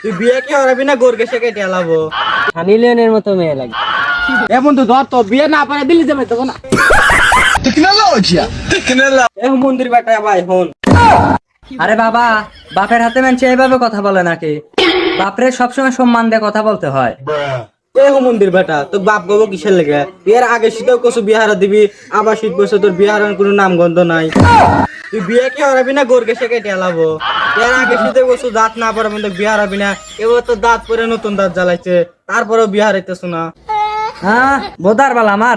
তুই বিয়ে কি হরাবি না গোর গেছে কেটে আলাবো? হানি লিওনের মতো মেয়ে লাগে। এ বন্ধু ধর তো বিয়ে না পারে দিল্লি যাবে তো না। এ মন্দির বেটা ভাই হন আরে বাবা বাপের হাতে মানছে এইভাবে কথা বলে নাকি? বাপরে সবসময় সম্মান দিয়ে কথা বলতে হয়। এ মন্দির বেটা তো বাপ গবো কিসের লেগে? বিয়ের আগে শীতেও কসু বিহারা দিবি আবার শীত বসে তোর বিহারার কোনো নাই। তুই বিয়ে কি হরাবি না গোর গেছে কেটে এর আগে শীতে দাঁত না পরে মধ্যে বিয়ে হারাবি না এবার তো দাঁত পরে নতুন দাঁত জ্বালাইছে তারপরেও বিয়ে হারাইতেছ না। হ্যাঁ বোধার বাল আমার।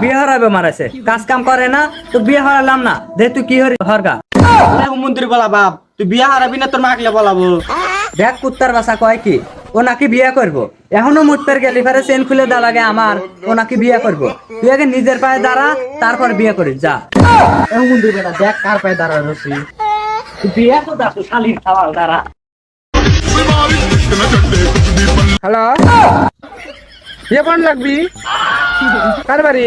বিয়ে হরাবে মারাছে কাজ কাম করে না তো বিয়ে হরালাম না। দে তুই কি হরি হরগা। মন্দির বলা বাপ তুই বিয়ে হারাবি না তোর মাকলে বলাবো। দেখ কুত্তার বাসা কয় কি? ও নাকি বিয়ে করব। এখনও মুত্তার গেলি ফেরে চেন খুলে দেওয়া লাগে আমার, ওনাকে নাকি বিয়ে করব। তুই আগে নিজের পায়ে দাঁড়া, তারপর বিয়ে করিস, যা। দেখ কার পায়ে দাঁড়া বিয়ে তো দা শালির খাওয়াল দাঁড়া। হ্যালো? বিয়ে পড়ান লাগবি? কার বাড়ি?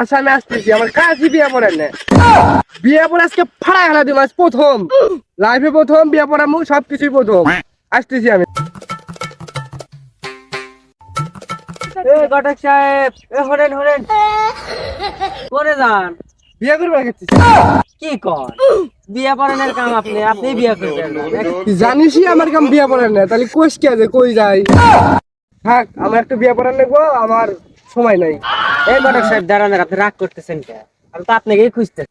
আচ্ছা আমি আসতেছি। আমার কাজই বিয়ে পড়েন বিয়ে পড়ে আজকে ফাড়া খেলা দিব প্রথম। লাইফে প্রথম, বিয়ে পড়ামু সবকিছুই প্রথম। আসতেছি আমি। এ ঘটক সাহেব হরেন হরেন। করে যান। বিয়ে করবে কি কর? বিয়ে পড়ানোর কাম আপনি আপনি বিয়ে করবেন জানিসই আমার কাম বিয়ে পড়েন না তাহলে কোষ কে আছে কই যাই? থাক আমার একটু বিয়ে পড়ান নেব আমার সময় নাই। এই ঘটক সাহেব দাঁড়ানোর আপনি রাগ করতেছেন কে আমি তো আপনাকেই খুঁজতে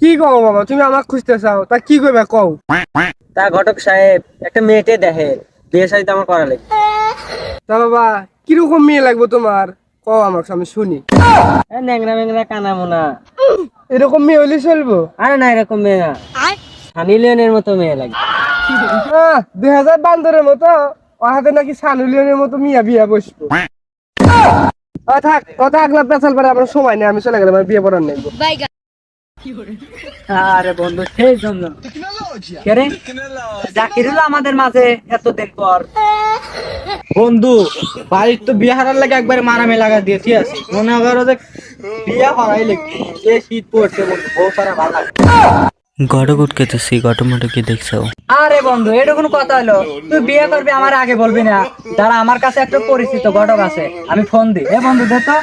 কি কও বাবা তুমি আমাকে খুঁজতে চাও তা কি কইবা কও? তা ঘটক সাহেব একটা মেয়েটে দেখে বিয়ে শাড়ি আমার করা লাগে। তা বাবা কীরকম মেয়ে লাগবে তোমার? কও আমার আমি শুনি। এ ন্যাংরা ম্যাংরা কানা মোনা এরকম মেয়ে হলে চলবো? আরে না এরকম মেয়ে না। সানি লিওনের মতো মেয়ে লাগে। দুই হাজার বান্দরের মতো ও হাতে নাকি সানুলিয়নের মতো মিয়া বিয়া বসবো। থাক ও থাক পেছাল পারে আমার সময় নেই আমি চলে গেলাম আমার বিয়ে পড়ার নেই। আরে বন্ধু সেই জন্য। কে জাকিরুল আমাদের মাঝে এতদিন পর। বন্ধু বাড়ির তো বিয়ে হারার লাগে একবারে মারামে লাগা দিয়ে ঠিক আছে? মনে করো যে বিয়ে হরাই লিখবি যে শীত পড়ছে বন্ধু? বউ সারা ভালো কি দেখছ। আরে বন্ধু এটা কোনো কথা হলো। তুই বিয়ে করবি আমার আগে বলবি না। দাঁড়া আমার কাছে একটা পরিচিত ঘটক আছে। আমি ফোন দিই। এ বন্ধু দে তো।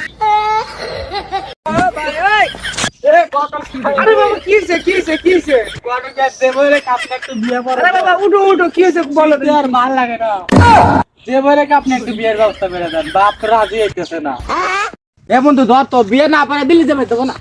আরে বাবা কি হয়েছে কি হয়েছে কি হয়েছে আপনি একটু বিয়ে পড়া আরে বাবা উঠো উঠো কি হয়েছে বলো তো। আর ভালো লাগে না। বলে কি আপনি একটু বিয়ের ব্যবস্থা করে দেন। বাপ রাজি হইতেছে না। এ বন্ধু ধর তো বিয়ে না পারে দিল্লি যাবে তো না